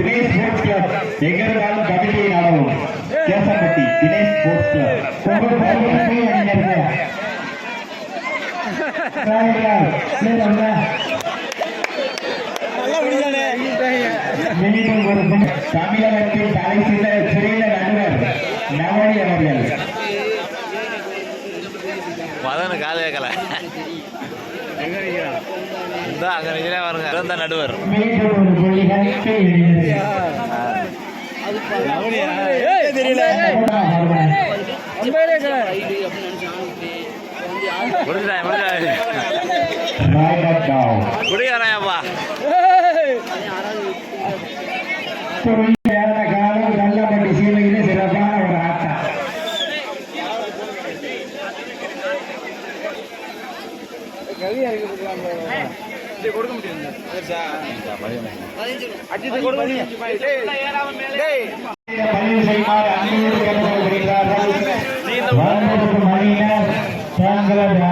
Dinesh sports club எங்க இருந்தாலும் கமிட்டியை நாடவும் கேசம்பட்டி தினேஷ் ஸ்போர்ட்ஸ் கிளப் பொங்கல் பரிசுகளை அணிஞர்கள் சாயங்காலம். நேரம் மீண்டும் தமிழகத்தின் தலை சில சிறிய நடுவர் நவனி அவர்கள். மதனு காது இந்த அங்க பாருங்க. இவன் தான் நடுவர் தெரியல. ராய்டாவ்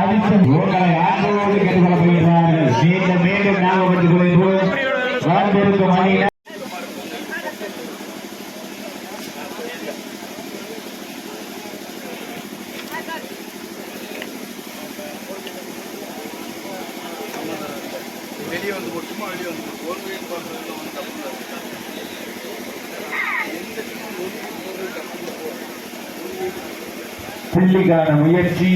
உங்களை ஆண்டோடு கேட்டுக்கொள்ளப்படுகிறார்கள் மீண்டும் மீண்டும் ஞாபகப்படுத்திக் கொள்கிறோம் வாழ்வதற்கு மணியினர் வெளியே வந்து போட்டுமா வெளியே வந்து ஒரு வீடு பார்க்கறதுல வந்து தப்பு இல்லை. எந்த team ஒரு ஒரு தப்பு இல்லை. புள்ளிக்கான முயற்சி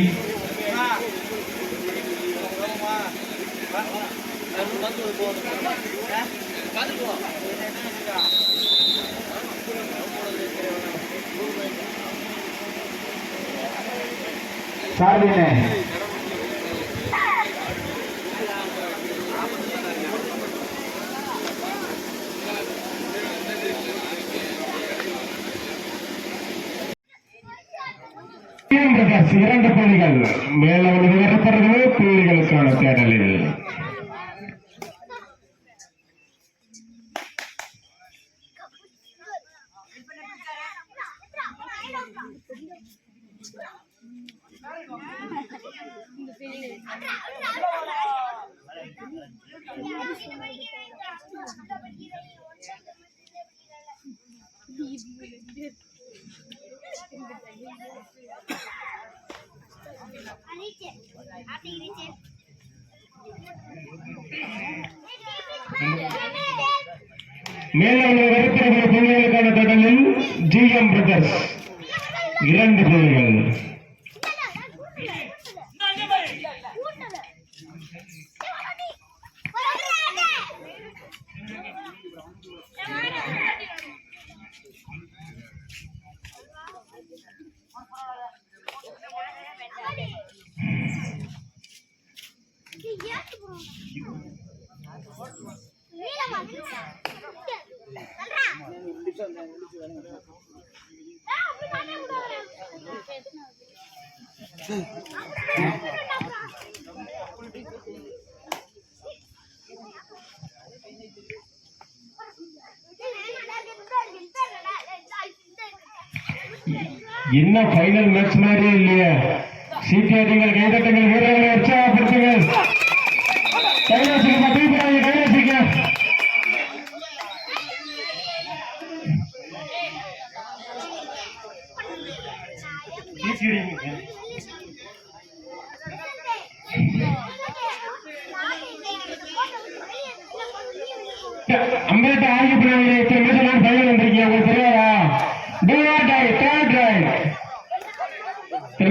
சார்பின. இரண்டு புள்ளிகள். மேல உயர்த்தப்படுகிறது புள்ளிகளுக்கான தேடலில் மேலும் உயர்த்தப்படுகிற புள்ளிகளுக்கான தேடலில் ஜிஎம் பிரதர்ஸ். இரண்டு புள்ளிகள் இன்னும் ஃபைனல் மேட்ச் மாதிரியே இல்லையா. சீட்டியாட்டிகள் கைதட்டுங்கள் வீரர்களை உற்சாகப்படுத்துங்கள். கைலாசிக்க தூக்குறாங்க கைலாசிக்க அம்பேட்ட ஆகி பிள்ளைங்க இத்தனை மேட்ச் ஃபைனல் வந்திருக்கீங்க உங்களுக்கு தெரியாதா? Do not die third right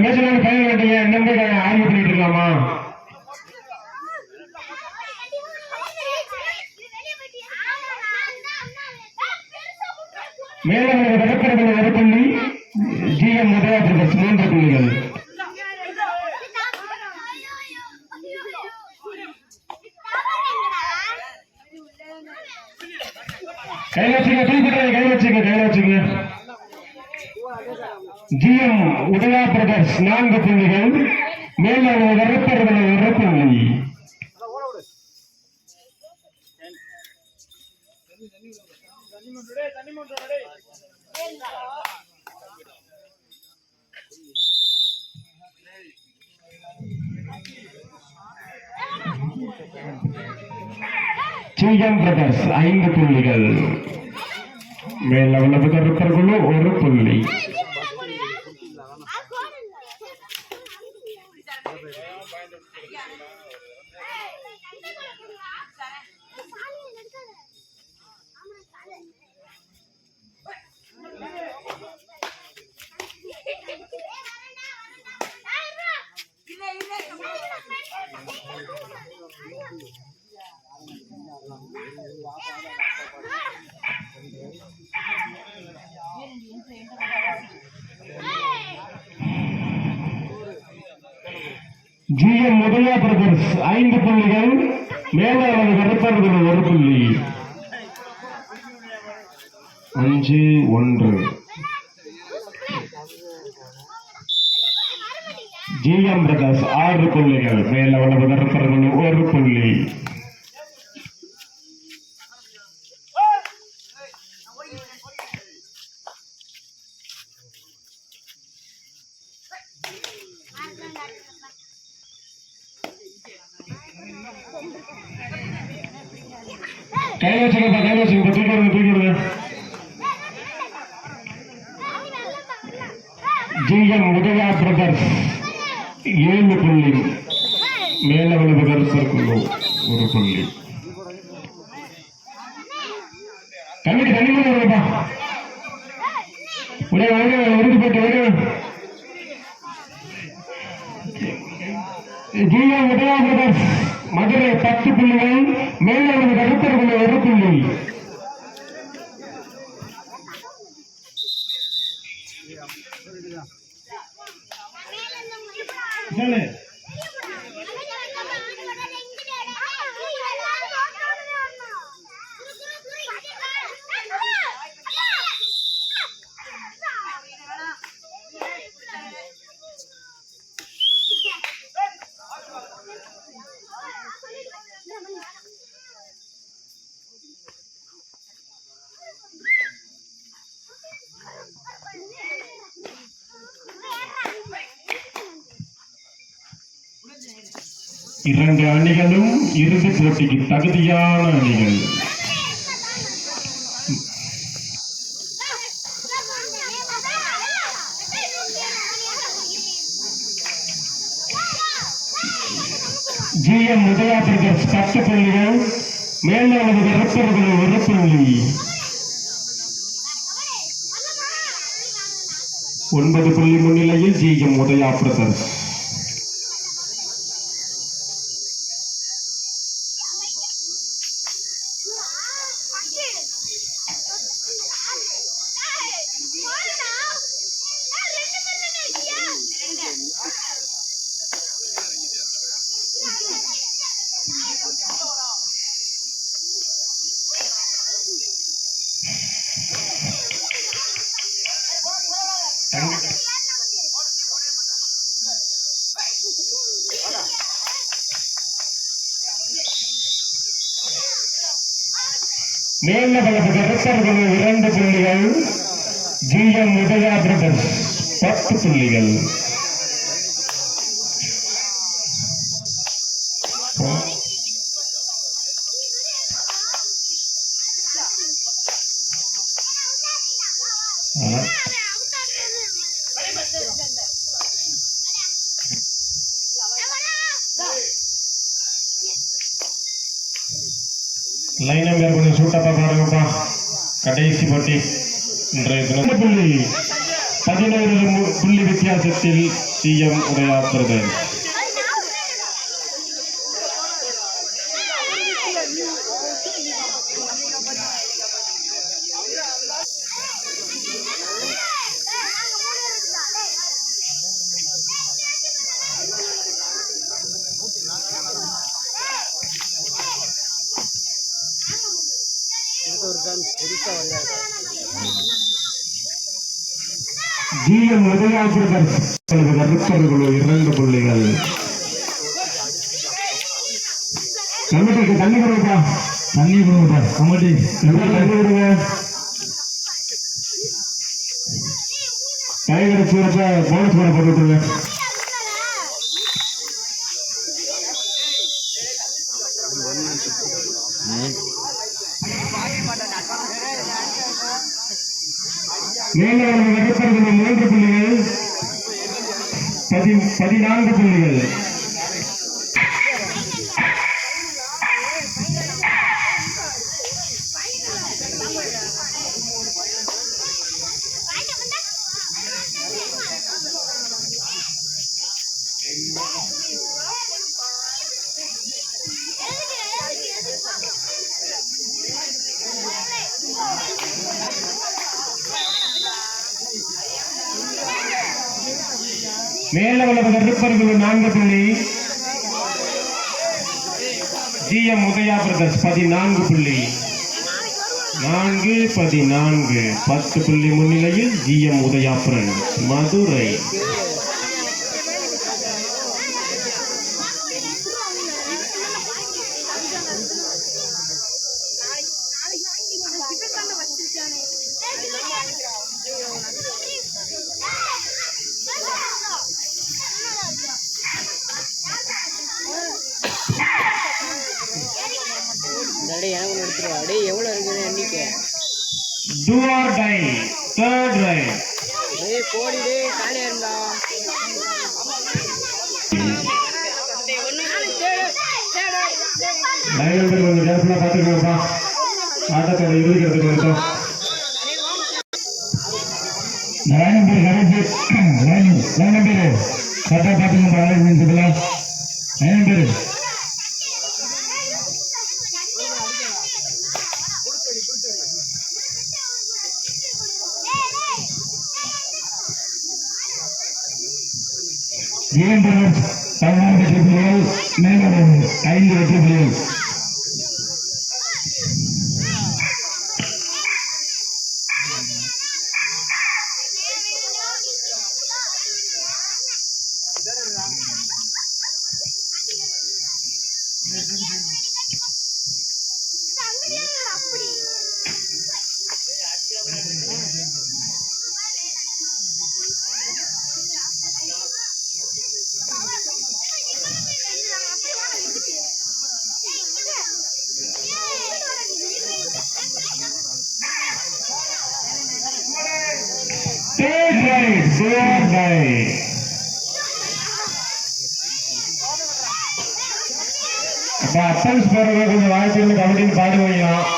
இத்தனை மேட்ச் நான் ஃபைனல் வந்துட்டீங்க நம்பி ஆகி பண்ணிட்டு இருக்கலாமா? மேலும் விடப்படக்கூடிய Arupalli G M Udaya brothers மூன்று புள்ளிகள். கையில் வச்சுங்க தூக்கிட்டு கையில் வச்சுங்க கையில் வச்சுங்க ஜிஎம் உதயா பிரதர்ஸ் நான்கு புள்ளிகள். மேலும் விடப்படக்கூடிய ஒரு சிங்கம் பிரதர்ஸ் ஐந்து புள்ளிகள். மேல் லெவலில் கருப்பர்களும் ஒரு புள்ளி. ஐந்து புள்ளிகள் மேலாளர் லெவலில் ஒரு புள்ளி. அஞ்சு ஒன்று. ஜி. எம். பிரகாஷ் ஆறு புள்ளிகள். மேல் லெவலில் ஒரு புள்ளி கையில வச்சுக்கப்பா கையில வச்சுக்கப்பா தூக்கி விடுங்க தூக்கி விடுங்க ஜிஎம் உதயா பிரதர்ஸ் ஏழு மேலவளவு மேல ஒரு புள்ளி கண்ணுக்கு தண்ணி கூட வருப்பா ஒரே ஒரே உறுதி போட்டு ஒரே ஜீவா உதயா பிரதர்ஸ் மதுரை பத்து புள்ளிகள் மேலவளவு கருத்தருக்குள்ள ஒரு புள்ளி. Yeah. இரண்டு அணிகளும் இறுதி போட்டிக்கு தகுதியான அணிகள். ஜிஎம் உதயா பிரதர்ஸ் பத்து புள்ளிகள் மேலாளது கருப்பர்கள் ஒரு புள்ளி. ஒன்பது புள்ளி முன்னிலையில் ஜிஎம் உதயா பிரதர்ஸ் மேல வலது கருப்பர்கள் இரண்டு புள்ளிகள் ஜிஎம் உதயா பிரதர்ஸ் பத்து புள்ளிகள் லைன் நம்பர் கொஞ்சம் சூட்டப்பா பாருங்கப்பா. கடைசி போட்டி இன்றைய தினம். புள்ளி. பதினேழு புள்ளி வித்தியாசத்தில் சிஎம் உரையாற்றுகிறது ஜீவன் ஜிஎம் உதயா பிரதர்ஸ் இரண்டு பிள்ளைகள். கமிட்டிக்கு தண்ணி கொடுப்பா. தண்ணி கொடுப்பா. கமிட்டி தண்ணி கொடுங்க. கை கடைச்சி போனஸ் போட போட்டு விட்டுருங்க மேலும் வெட்டப்படுகிற மூன்று புள்ளிகள் பதினான்கு புள்ளிகள். மேல உள்ள நான்கு புள்ளி. ஜி எம் உதயா பிரதர்ஸ் பதினான்கு புள்ளி. நான்கு பதினான்கு. பத்து புள்ளி முன்னிலையில் G M Udaya Madurai. Do or die third right டேய் கோடி டேய் இருந்தா லைன் கொஞ்சம் கேர்ஃபுல்லாக பார்த்துக்கோங்கப்பா ஆட்டத்தோட இறுதிக்கிறதுக்கு line number correct line line number கரெக்டாக பார்த்துக்கோங்க ஏன் பதினாறு வெற்றி புள்ளிகள் மேலும் ஐந்து வெற்றி புள்ளிகள் அப்படி Third right, third right. அப்ப அட்டன்ஸ் போடுறது கொஞ்சம் வாய்ப்பு இருந்து கமிட்டின்னு பாடு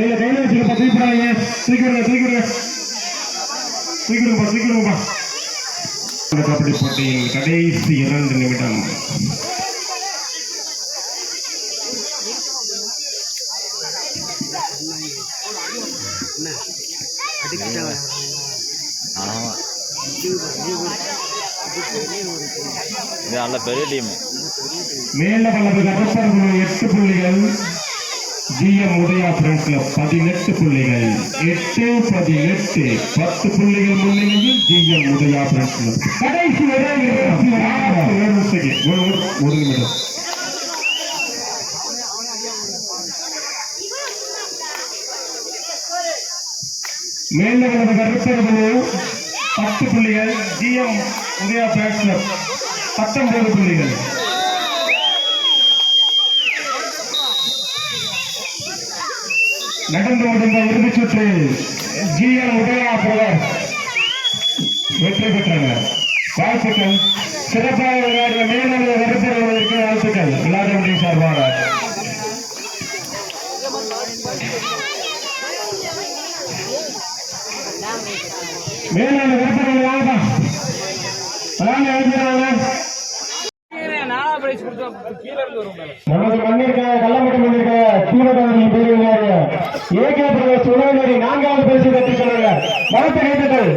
கையில கையில வச்சுக்கப்பா தூக்கிடாதீங்க தூக்கிடுங்க தூக்கிடுங்க தூக்கிடுங்கப்பா தூக்கிடுங்கப்பா கபடி போட்டியின் கடைசி இரண்டு நிமிடம். ஆமா இது நல்ல பெரிய டீம். மேல கட்டப்பர்கள் எட்டு புள்ளிகள். ஜிஎம் உதயா ஃப்ரெண்ட் பதினெட்டு புள்ளிகள். எட்டு பதினெட்டு பத்து புள்ளிகள் முன்னிலையில் ஜிஎம் உதயா ஃப்ரெண்ட் கடைசி ஒரே ஒரு ஒரு நிமிடம். மேல வலது பத்து புள்ளிகள் ஜிஎம் உதயா ஃப்ரெண்ட் பத்தொன்பது புள்ளிகள். நடந்து முடிந்த இறுதிச் சுற்று ஜிஎம் உதயா பிரதர் வெற்றி பெற்றனர் வாழ்த்துக்கள். சிறப்பாக விளையாடிய மேலும் வருத்தவர்களுக்கு வாழ்த்துக்கள். விளையாட்டு சார்பாக. மேலும் வருத்தவர்கள் வாங்க வாங்க எழுதுறாங்க நாலா பிரைஸ் கொடுத்தா ஏகே பிரதேஷ் உணவநேரி நான்காவது பரிசு பெற்றுக் கொண்டாங்க வாழ்த்து கைதுகள்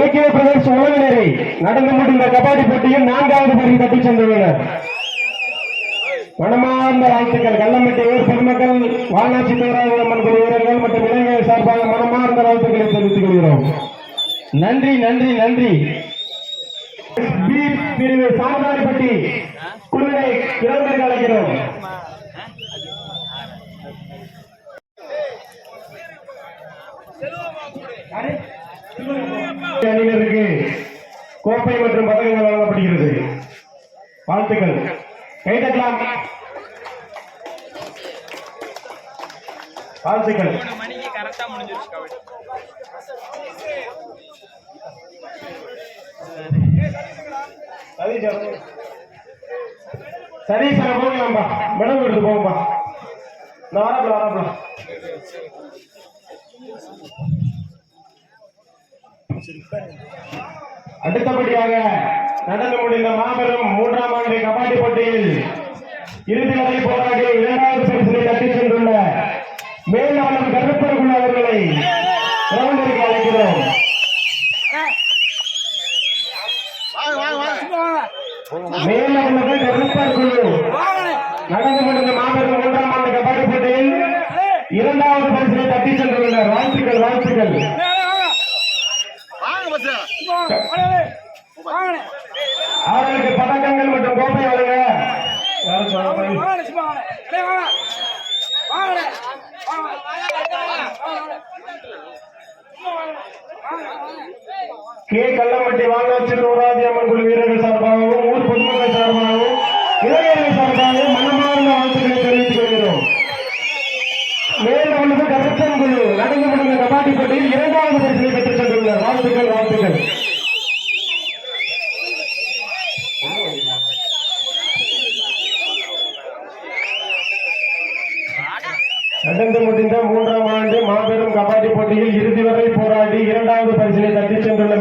ஏகே பிரதர்ஸ் உலகினரை நடந்து முடிந்த கபாடி போட்டியில் நான்காவது பரிசு தட்டி சென்றுள்ளனர் மனமார்ந்த வாழ்த்துக்கள். கள்ளம்பட்டி ஊர் பெருமக்கள் வானாட்சி பேராயம்மன் குழு வீரர்கள் மற்றும் இளைஞர்கள் சார்பாக மனமார்ந்த வாழ்த்துக்களை தெரிவித்துக் கொள்கிறோம். நன்றி நன்றி நன்றி. பிரிவு சாந்தாரிப்பட்டி குழுவினை கிரௌண்டிற்கு அழைக்கிறோம் அணியினருக்கு கோப்பை மற்றும் பதக்கங்கள் வழங்கப்படுகிறது. வாழ்த்துக்கள். கைதட்டலாம். வாழ்த்துக்கள். மணிக்கு கரெக்டா முடிஞ்சிருச்சு கபடி சதீஷ். சார் போகலாம்பா மேடம் எடுத்து போங்கப்பா. நான் வரப்பல வரப்பல அடுத்தபடியாக நடந்து முடிந்த மாபெரும் மூன்றாம் ஆண்டு கபாடி போட்டியில் இறுதி வரை போராடி இரண்டாவது பரிசினை தட்டிச் சென்றுள்ள மேலாளர் கருப்பர்கள் அவர்களை கிரவுண்டிற்கு அழைக்கிறோம் மேலாளர்கள் கருப்பர் குழு நடந்து முடிந்த மாபெரும் மூன்றாம் ஆண்டு கபாடி போட்டியில் இரண்டாவது பரிசினை தட்டிச் சென்றுள்ளனர் வாழ்த்துக்கள் வாழ்த்துக்கள் வாங்க பஸ் அவர்களுக்கு பதக்கங்கள் மற்றும் கோப்பை வழங்க யாரும் சொல்ல கே கள்ளம்பட்டி வாங்காட்சி ஊராட்சி அம்மன் குழு வீரர்கள் சார்பாகவும் ஊர் பொதுமக்கள் சார்பாகவும் இளைஞர்கள் சார்பாகவும் மனமார்ந்த வாழ்த்துக்களை தெரிவித்துக் கொள்கிறோம் மேலும் உள்ளது கருப்பன் குழு நடந்து முடிந்த கபாடி போட்டியில் இரண்டாவது பரிசினை பெற்றுச் சென்றுள்ளார் வாழ்த்துக்கள் வாழ்த்துக்கள் நடந்து முடிந்த மூன்றாம் ஆண்டு மாபெரும் கபாடி போட்டியில் இறுதி வரை போராடி இரண்டாவது பரிசிலை தட்டிச் சென்றுள்ள